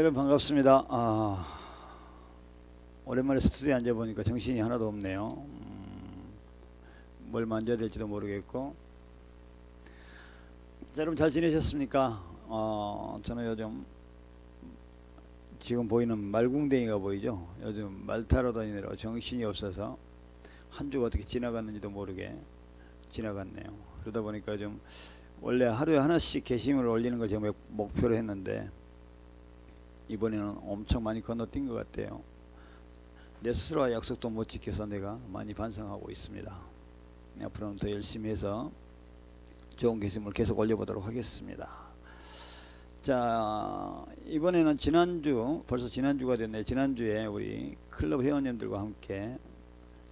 아, 여러분 반갑습니다. 아, 오랜만에 스튜디오에 앉아 보니까 정신이 하나도 없네요. 음, 뭘 만져야 될지도 모르겠고. 자, 여러분 잘 지내셨습니까? 어, 저는 요즘 지금 보이는 말궁뎅이가 보이죠? 요즘 말 타러 다니느라 정신이 없어서 한 주가 어떻게 지나갔는지도 모르게 지나갔네요. 그러다 보니까 좀 원래 하루에 하나씩 게시물을 올리는 걸 제가 목- 목표로 했는데 이번에는 엄청 많이 건너뛴 것 같아요. 내 스스로와 약속도 못 지켜서 내가 많이 반성하고 있습니다. 앞으로는 더 열심히 해서 좋은 게시물 계속 올려보도록 하겠습니다. 자 이번에는 지난주 벌써 지난주가 됐네. 지난주에 우리 클럽 회원님들과 함께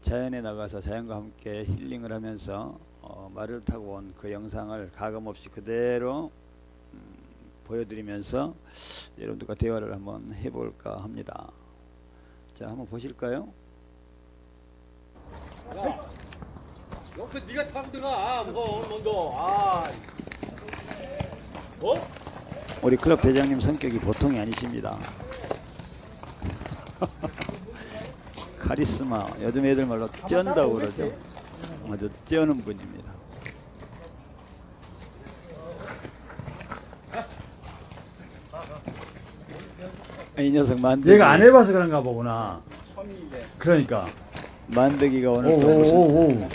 자연에 나가서 자연과 함께 힐링을 하면서 어, 말을 타고 온 그 영상을 가감 없이 그대로 음, 보여드리면서 여러분들과 대화를 한번 해볼까 합니다. 자, 한번 보실까요? 옆에 네가 타고 들어가 뭐 먼저 아 어? 우리 클럽 대장님 성격이 보통이 아니십니다. 카리스마, 요즘 애들 말로 쩐다고 그러죠. 아주 쩌는 분입니다. 이 녀석 만들기, 내가 안 해봐서 그런가 보구나. 그러니까. 만들기가 오늘 또 무슨 오오오오.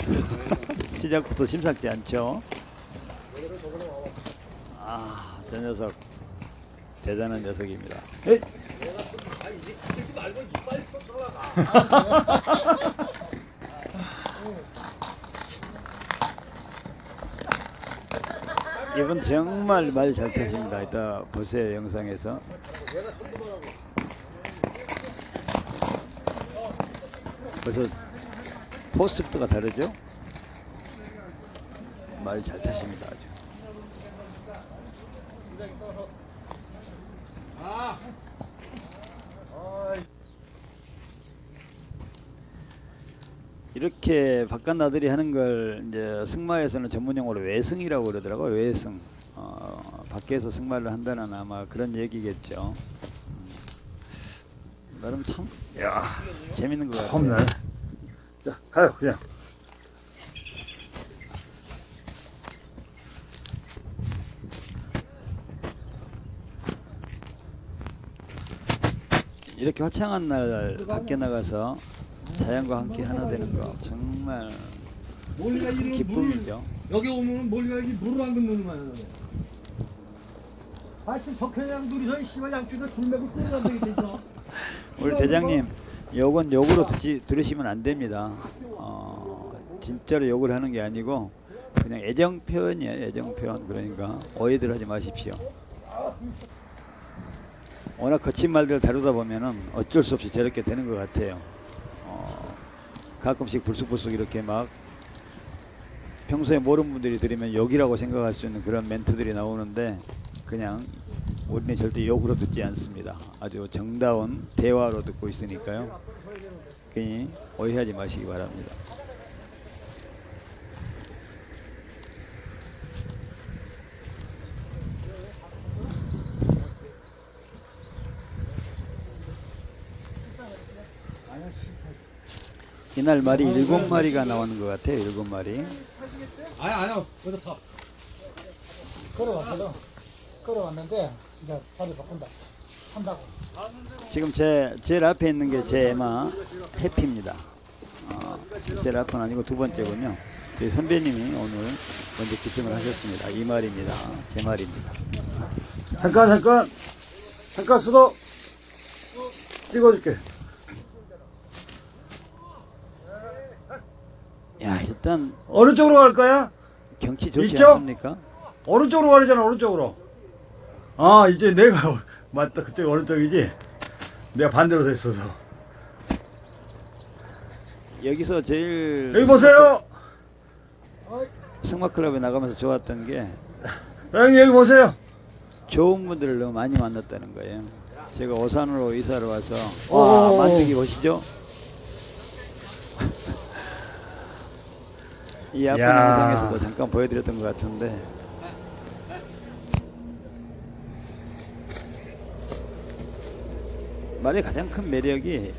시작부터 심상치 않죠. 아, 저 녀석 대단한 녀석입니다. 에이. 말고 빨리 쫓아가 이분 정말 말 잘 타십니다. 이따 보세요 영상에서. 벌써 포스트가 다르죠? 말 잘 타십니다. 아주. 이렇게 바깥 나들이 하는 걸 이제 승마에서는 전문 용어로 외승이라고 그러더라고요. 외승. 어, 밖에서 승마를 한다는 아마 그런 얘기겠죠. 음. 나름 참, 야 재밌는 것 같아요. 없네. 자, 가요, 그냥. 이렇게 화창한 날 밖에 나가서 자연과 함께 하나 되는 거 정말 큰 기쁨이죠. 여기 오면 몰리가 이 물을 안 긋는 거야 하여튼 적회장 둘이서 이 씨발 줄 매고 끌어간다게 돼있어 우리 대장님, 욕은 욕으로 듣지, 들으시면 안 됩니다. 어, 진짜로 욕을 하는 게 아니고 그냥 애정 표현이에요. 애정 표현. 그러니까 오해들 하지 마십시오. 워낙 거친 말들을 다루다 보면은 어쩔 수 없이 저렇게 되는 것 같아요. 어, 가끔씩 불쑥불쑥 이렇게 막 평소에 모르는 분들이 들으면 욕이라고 생각할 수 있는 그런 멘트들이 나오는데 그냥 우리는 절대 욕으로 듣지 않습니다. 아주 정다운 대화로 듣고 있으니까요. 괜히 오해하지 마시기 바랍니다. 이날 말이 일곱 마리가 나오는 것 같아요. 일곱 마리. 아야 아야 거기다 타 걸어왔거든. 걸어왔는데 이제 자리 바꾼다. 한다고. 지금 제 제일 앞에 있는 게 제 에마 해피입니다. 어, 제일 앞은 아니고 두 번째군요. 저희 선배님이 오늘 먼저 기침을 하셨습니다. 이 말입니다. 제 말입니다. 잠깐, 잠깐. 잠깐 수도. 찍어줄게. 야 일단 어느 쪽으로 갈 거야? 경치 좋지 이쪽? 않습니까? 오른쪽으로 가려잖아, 오른쪽으로. 아, 이제 내가, 맞다. 그쪽 오른쪽이지? 내가 반대로 됐어서. 여기서 제일 여기 보세요! 승마 클럽에 나가면서 좋았던 게 형님, 여기 보세요! 좋은 분들을 너무 많이 만났다는 거예요. 제가 오산으로 이사를 와서 오. 와 만들기 보시죠. 이 앞에 야. 영상에서도 잠깐 보여드렸던 것 같은데 말의 가장 큰 매력이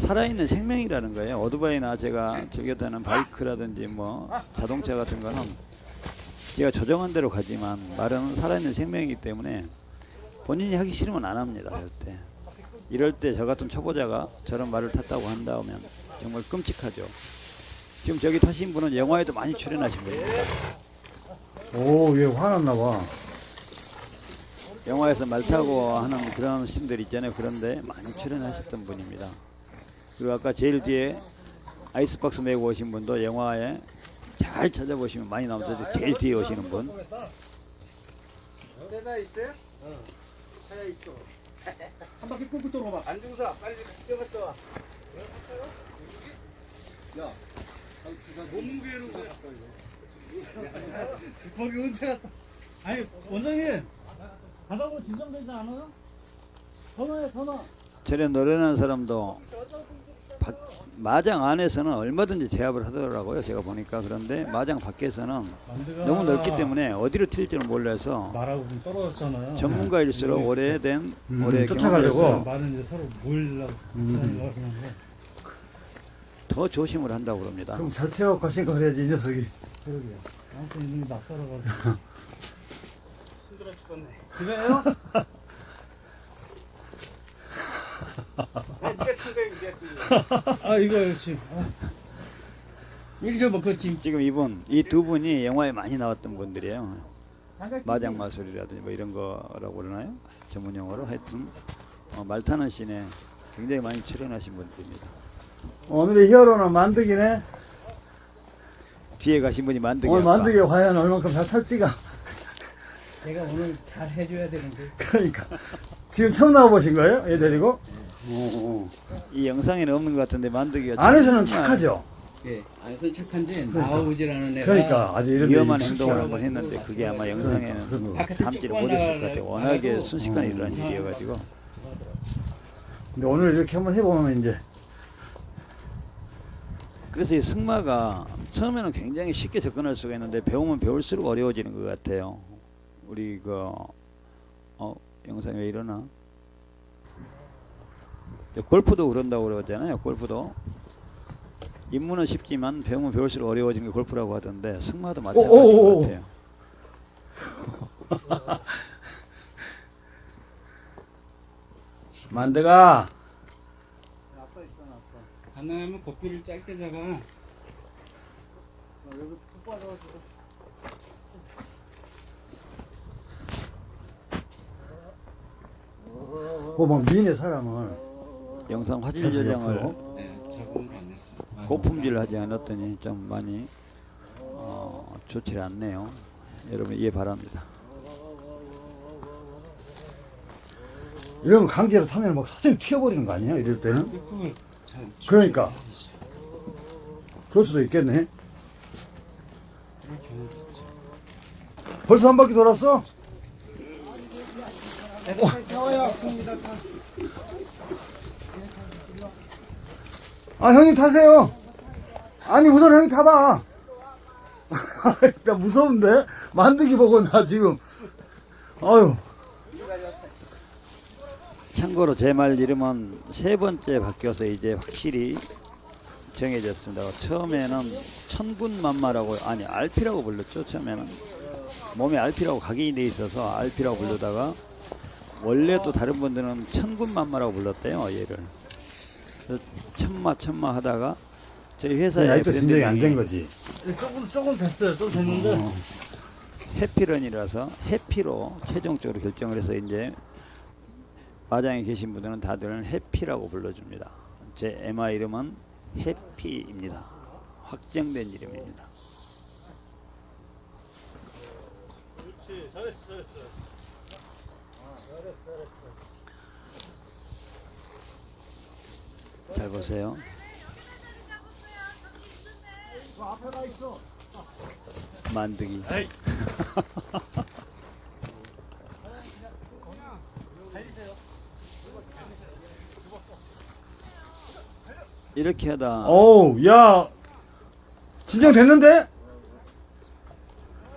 살아있는 생명이라는 거예요. 오토바이나 제가 즐겼다는 바이크라든지 뭐 자동차 같은 거는 제가 조정한 대로 가지만 말은 살아있는 생명이기 때문에 본인이 하기 싫으면 안 합니다. 절대. 이럴 때 저 같은 초보자가 저런 말을 탔다고 한다면 정말 끔찍하죠. 지금 저기 타신 분은 영화에도 많이 출연하신 분입니다. 오, 얘 화났나 봐. 영화에서 말 타고 하는 그런 씬들 있잖아요. 그런데 많이 출연하셨던 분입니다. 그리고 아까 제일 뒤에 아이스박스 메고 오신 분도 영화에 잘 찾아보시면 많이 나오죠. 제일 뒤에 오시는 분. 세다 있어요? 어. 차에 있어. 한 바퀴 끌고 들어봐. 안중사 빨리 뛰어갔다 와. 야, 나 몸무게로 거기 갔다? 아니 원장님 바닥으로 진정되지 않아요? 전화해 전화. 저런 노래하는 사람도 바- 마장 안에서는 얼마든지 제압을 하더라고요. 제가 보니까 그런데 마장 밖에서는 너무 넓기 때문에 어디로 튈지를 몰라서 말하고 좀 떨어졌잖아요. 전문가일수록 오래된 음, 오래 쫓아가려고. 말은 이제 서로 모이려고 음. 더 조심을 한다고 그럽니다. 그럼 잘 태워갖고 하시니까 그래야지, 이 녀석이. 그러게요. 아무튼 이놈이. 힘들어? 네, 네가 큰거 네가 큰 거. 아 이거 지금 아, 이리저 먹고 지금 지금 이분 이 두 분이 영화에 많이 나왔던 분들이에요. 마장 마술이라든지 뭐 이런 거라고 그러나요? 전문 용어로 하여튼 어, 말 타는 씬에 굉장히 많이 출연하신 분들입니다. 오늘의 히어로는 만드기네. 뒤에 가신 분이 만드기 오늘 만드기 과연 얼만큼 잘 탈지가. 내가 오늘 잘 해줘야 되는데. 그러니까. 지금 처음 나와보신 거예요? 얘 데리고? 어, 이 영상에는 없는 것 같은데 만드기가 안에서는 정말 착하죠? 예, 안에서 착한지 나오질 않은 애가. 그러니까 아주 이런 데 위험한 행동을. 한번 했는데 그게 아마 그런 영상에는 거. 바깥에 담지를 못했을 것 같아요. 워낙에. 순식간에 어. 일어난 일이어가지고 근데 오늘 이렇게 한번 해보면 이제 그래서 이 승마가 처음에는 굉장히 쉽게 접근할 수가 있는데 배우면 배울수록 어려워지는 것 같아요. 우리 그 어, 영상이 왜 이러나? 저 골프도 그런다고 그러잖아요. 골프도 입문은 쉽지만 배우면 배울수록 어려워지는 게 골프라고 하던데 승마도 마찬가지인. 것 같아요. 만드가 가능하면 고삐를 짧게 잡아. 그뭐 미인의 사람을 영상 화질 계속 저장을 옆으로. 네, 적응을 안 했어. 고품질 하지 않았더니 좀 많이 어, 좋지 않네요. 여러분 이해 바랍니다. 이런 거 강제로 타면 막 사진 튀어버리는 거 아니야? 이럴 때는? 그걸. 그러니까. 그럴 수도 있겠네. 벌써 한 바퀴 돌았어? 아, 형님 타세요. 아니, 우선 형님 타봐. 나 무서운데? 만들기 보고 나 지금. 아유. 참고로 제 말 이름은 세 번째 바뀌어서 이제 확실히 정해졌습니다. 처음에는 천군만마라고 아니 알피라고 불렀죠. 처음에는 몸에 알피라고 각인이 돼 있어서 알피라고 부르다가 원래 또 다른 분들은 천군만마라고 불렀대요. 얘를 천마 천마 하다가 저희 회사에 아직도 진정이 안 된 거지. 조금 조금 됐어요. 좀 됐는데 어. 해피런이라서 해피로 최종적으로 결정을 해서 이제 마장에 계신 분들은 다들 해피라고 불러줍니다. 제 에마 이름은 해피입니다. 확정된 이름입니다. 잘 보세요. 만드기. 이렇게 하다 어우, 야. 진정됐는데?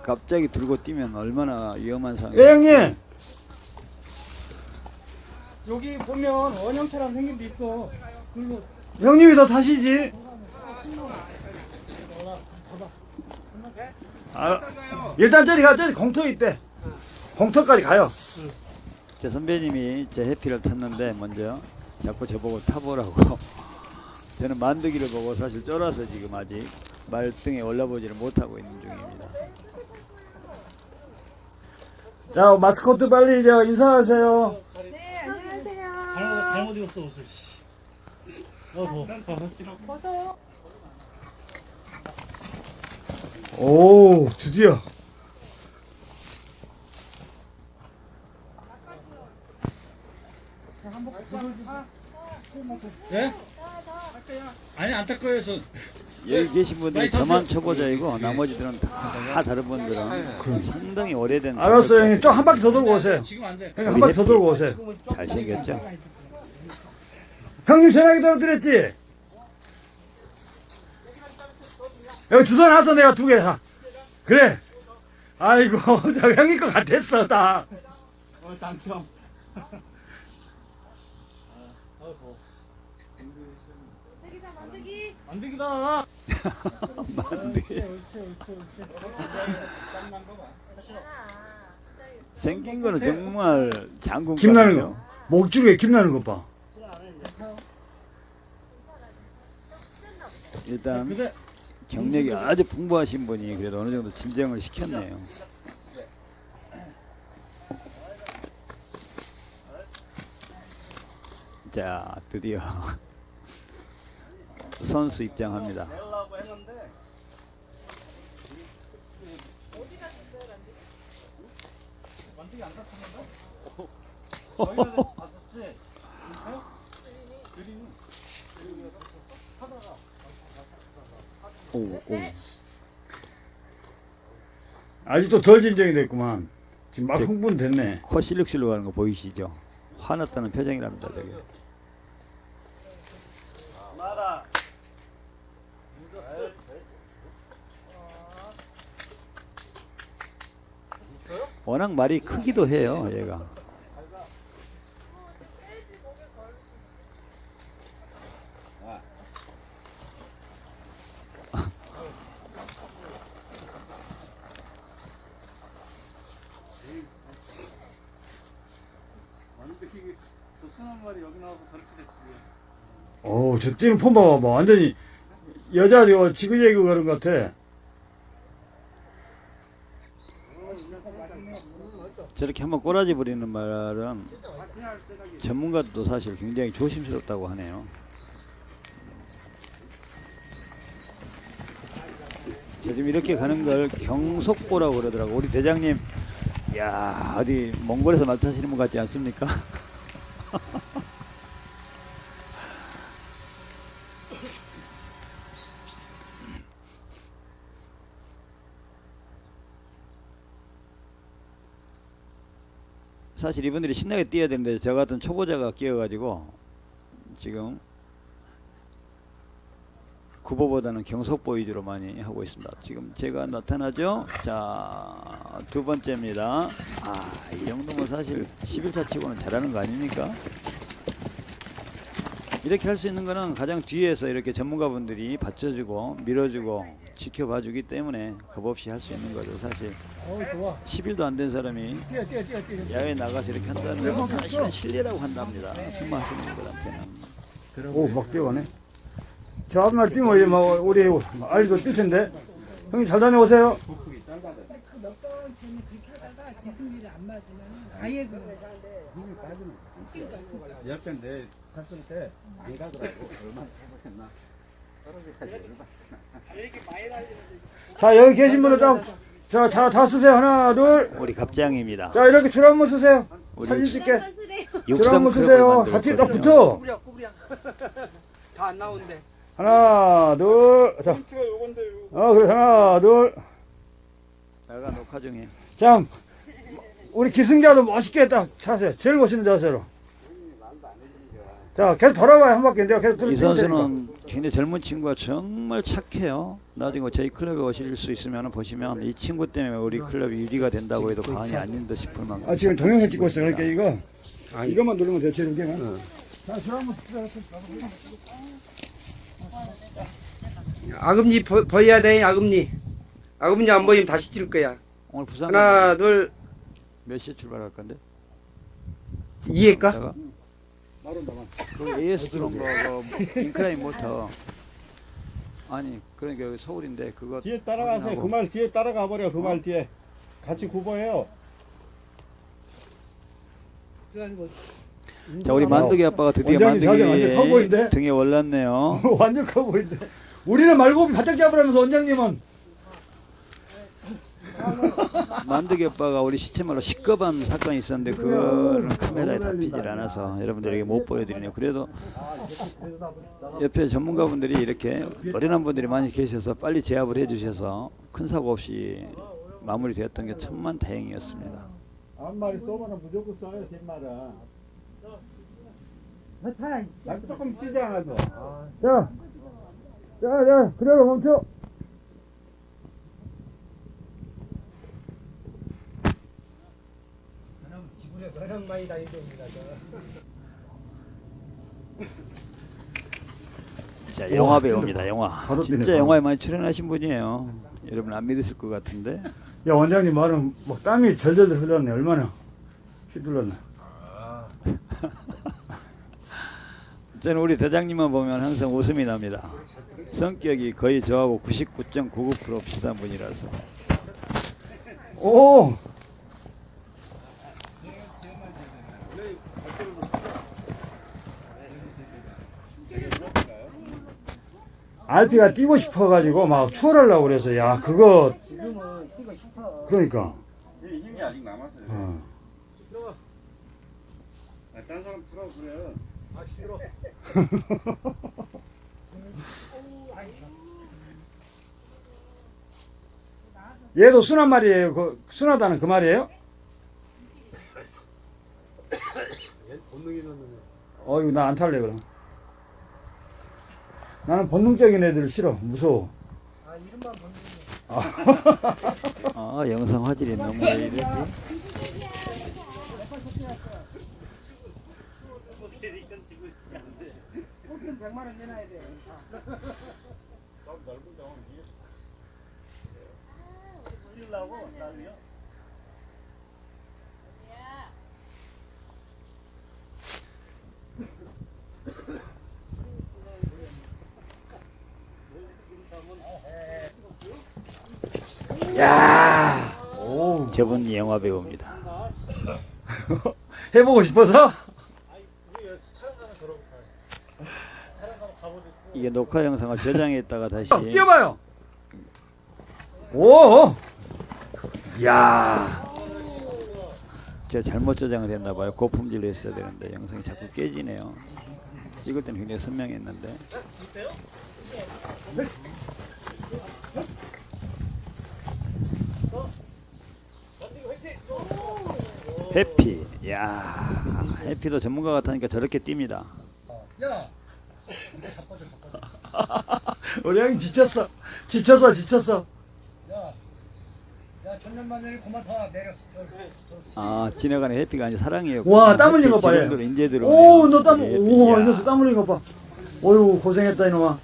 갑자기 들고 뛰면 얼마나 위험한 예, 상황이에요. 형님. 여기 보면 원형처럼 생긴 데 있어. 그리고 형님이 더 타시지. 아, 일단 저리 가, 저리 공터 있대. 공터까지 가요. 제 선배님이 제 해피를 탔는데 먼저 자꾸 저보고 타보라고 저는 만두기를 보고 사실 쫄아서 지금 아직 말등에 올라보지를 못하고 있는 중입니다. 자, 마스코트 빨리 이제 인사하세요. 네, 안녕하세요. 잘못, 잘못 입었어, 옷을. 씨. 어, 뭐. 벗어요. 오, 드디어. 예? 아니 안탈 거예요 전. 여기 계신 분들이? 저만 초보자이고 나머지들은 다 다른 분들은 상당히 오래된 알았어요, 형님. 좀 한 바퀴 더 돌고 오세요. 지금 안 돼. 형님, 한 바퀴 더 돌고 오세요. 잘생겼죠? 형님 전화기 떨어뜨렸지? 여기 주소 놨어, 내가 두 개 사. 그래. 아이고, 나 형님 거 같았어, 다. 어 당첨. 만들기다 만들기. 만들기다. 생긴 거는 정말 장군 김나는. 거. 목줄에 김나는 것 봐. 일단 근데 경력이 아주 풍부하신 분이 그래도 어느 정도 진정을 시켰네요. 자, 드디어 선수 입장합니다. 오, 오. 아직도 덜 진정이 됐구만. 지금 막 네. 흥분됐네. 코 실룩실룩 하는 거 보이시죠? 화났다는 표정이랍니다, 저게. 워낙 말이 크기도 해요, 얘가. 저 순한 말이 여기 나와서 저렇게 됐지. 어우, 저 뛰는 폼 봐봐. 완전히 여자 저 지그재그 그런 것 같아. 저렇게 한번 꼬라지 부리는 말은 전문가도 사실 굉장히 조심스럽다고 하네요. 자, 지금 이렇게 가는 걸 경속보라고 그러더라고. 우리 대장님, 야 어디 몽골에서 말 타시는 분 같지 않습니까? 사실 이분들이 신나게 뛰어야 되는데 저 같은 초보자가 끼어가지고 지금 구보보다는 경속보 위주로 많이 하고 있습니다. 지금 제가 나타나죠. 자 두 번째입니다. 아 이 정도면 사실 11차 치고는 잘하는 거 아닙니까? 이렇게 할 수 있는 거는 가장 뒤에서 이렇게 전문가분들이 받쳐주고 밀어주고 지켜봐 주기 때문에 겁없이 할 수 있는 거죠. 사실 어우 좋아. 10일도 안 된 사람이 뛰어 뛰어 뛰어 뛰어. 야외 나가서 이렇게 한다는 건 사실은 실례라고 한답니다. 승마하시는 분들한테는. 오, 막 뛰어가네. 저 앞날 뛰면 이제 막 우리 알도 뛸 텐데. 형님 잘 다녀오세요. 몇번 전에 그렇게 하다가 지승기를 안 맞으면 아예 그 옆에 내 탔을 때안 가더라고. 얼마나 해보셨나? 자, 여기 계신 분들 좀, 자, 다, 다 쓰세요. 하나, 둘. 우리 갑장입니다. 자, 이렇게 줄 한번 쓰세요. 우리 사진 찍게. 줄 한번 쓰세요. 같이 딱. 붙어. 꾸부려 꾸부려. 다 안 나온대. 하나, 둘. 자. 어, 그래. 하나, 둘. 내가 녹화 중에 자, 우리 기승자도 멋있게 딱 차세요. 제일 멋있는 자세로. 자, 계속 돌아봐요. 한 바퀴. 내가 계속 이. 선수는 굉장히 젊은 친구가 정말 착해요. 나중에 저희 클럽에 오실 수 있으면 보시면 이 친구 때문에 우리 클럽이 유지가 된다고 해도 과언이 아닌 듯 싶을 만큼. 아, 지금 동영상 찍고 있어. 그러니까 이거 아니. 이것만 누르면 돼, 제일 개만. 어. 자, 번씩 아금니 버, 버려야 돼 아금니 아금니 안 보이면 다시 찔 거야 오늘 부산 하나 둘 몇 시에 출발할 건데? 이해까? 자가 마른 다만. 그 AS 들어온 거 그, 인크라인 모터 아니 그러니까 여기 서울인데 그거 뒤에 따라가세요. 확인하고. 그 말 뒤에 따라가 버려. 그 말 뒤에. 같이 구보해요. 자 우리 만두기 아빠가 드디어 원장님 자세 완전 커 보이는데? 만두기 등에 올랐네요. 완전 커 보인다. 우리는 말고 바짝 잡으라면서 원장님은 만두기 아빠가 우리 시체말로 시급한 사건이 있었는데 그거는 카메라에 잡히질 않아서 여러분들에게 못 보여드리네요. 그래도 옆에 전문가분들이 이렇게 어린한 분들이 많이 계셔서 빨리 제압을 해주셔서 큰 사고 없이 마무리되었던 게 천만 다행이었습니다. 한 마리 쏘면 무조건 쏴요. 뒷말은. 나 조금 뛰지 않아서. 자, 자, 자, 그대로 멈춰. 자 영화 배우입니다. 영화. 바로 진짜. 영화에 많이 출연하신 분이에요. 여러분 안 믿으실 것 같은데. 야, 원장님 말은 막 땀이 절절 흘렀네. 얼마나 휘둘렀나. 저는 우리 대장님만 보면 항상 웃음이 납니다. 성격이 거의 저하고 99.99% 비슷한 분이라서. 오! 알피가 뛰고 싶어가지고 막 추월하려고 그래서 야 그거 그러니까 힘이 아직 남았어요. 어. 아, 딴 사람 풀어 그래. 얘도 순한 말이에요 그 순하다는 그 말이에요? 어이구 나 안 탈래 그럼 나는 본능적인 애들 싫어 무서워 아 영상 화질이 너무 왜 이러지? 야, 저분 영화 배우입니다. 해보고 싶어서? 이게 녹화 영상을 저장했다가 다시 어, 뛰어봐요 오! 야 제가 잘못 저장을 했나 봐요. 고품질로 했어야 되는데 영상이 자꾸 깨지네요. 찍을 때는 굉장히 선명했는데. 해피, 야, 해피도 전문가 같으니까 저렇게 뜁니다. 우리 형이 지쳤어 지쳤어 지쳤어 아, 지나가는 해피가 아니 사랑이에요. 와, 땀 흘린 거 봐, 얘. 인제 들어. 오, 너 땀, 오, 이 녀석 땀 흘린 거 봐. 어휴, 고생했다, 이놈아.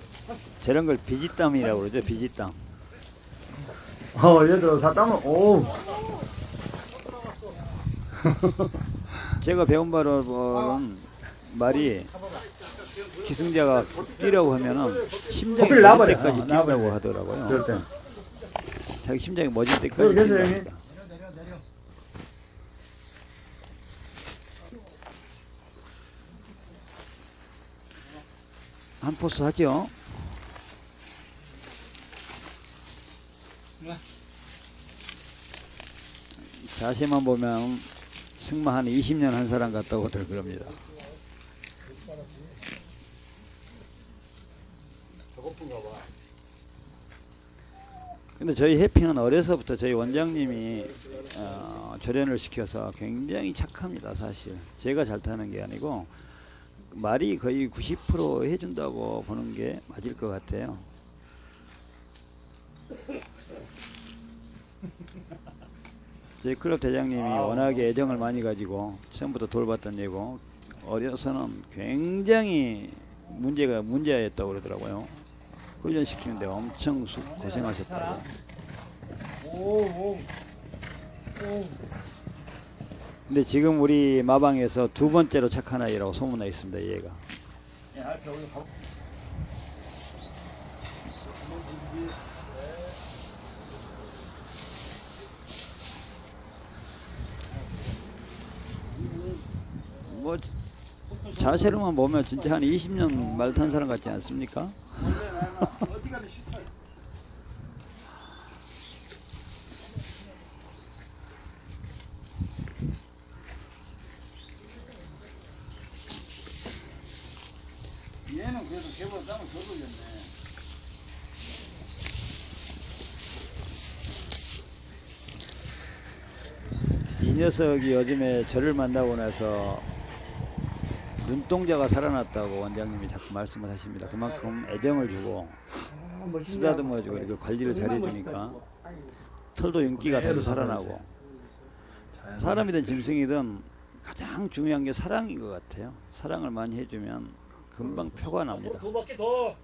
저런 걸 비지땀이라고 그러죠. 비지땀. 어, 얘들 다 땀을, 오. 제가 배운 바로는 말이 기승자가 뛰라고 하면은 심장이 커피를 멎을 놔버려. 때까지 어, 놔버려. 뛴다고 하더라고요. 저럴 땐. 자기 심장이 멎을 때까지 뛴다고 형님? 합니다. 한 포스 하죠. 자세만 보면 승마 한 20년 한 사람 같다고들 그럽니다. 근데 저희 해피는 어려서부터 저희 원장님이 어, 조련을 시켜서 굉장히 착합니다 사실 제가 잘 타는 게 아니고 말이 거의 90% 해준다고 보는 게 맞을 것 같아요 저희 클럽 대장님이 워낙에 애정을 많이 가지고 처음부터 돌봤던 얘고 어려서는 굉장히 문제가 문제였다고 그러더라고요. 훈련시키는데 엄청 수- 고생하셨다고. 근데 지금 우리 마방에서 두 번째로 착한 아이라고 소문나 있습니다. 얘가. 뭐 자세로만 보면 진짜 한 20년 말 탄 사람 같지 않습니까? 얘는 그래도 개보다 땀을 더 돌렸네. 이 녀석이 요즘에 저를 만나고 나서 눈동자가 살아났다고 원장님이 자꾸 말씀을 하십니다. 그만큼 애정을 주고 쓰다듬어주고 이렇게 관리를 잘해주니까 털도 윤기가 다시 살아나고 사람이든 짐승이든 가장 중요한 게 사랑인 것 같아요. 사랑을 많이 해주면 금방 표가 납니다. 두 바퀴 더.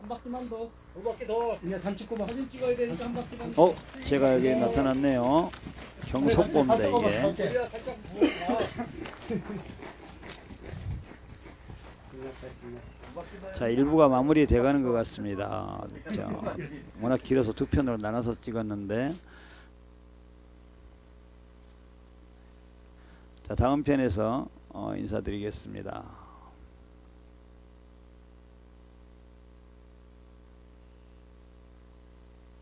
한 바퀴만 더. 두 바퀴 더. 이제 단축 꼽아. 사진 찍어야 되니까 한 바퀴만. 어, 제가 여기 나타났네요. 경속보입니다 이게. 자 일부가 마무리 돼가는 것 같습니다. 자, 워낙 길어서 두 편으로 나눠서 찍었는데 자 다음 편에서 어, 인사드리겠습니다.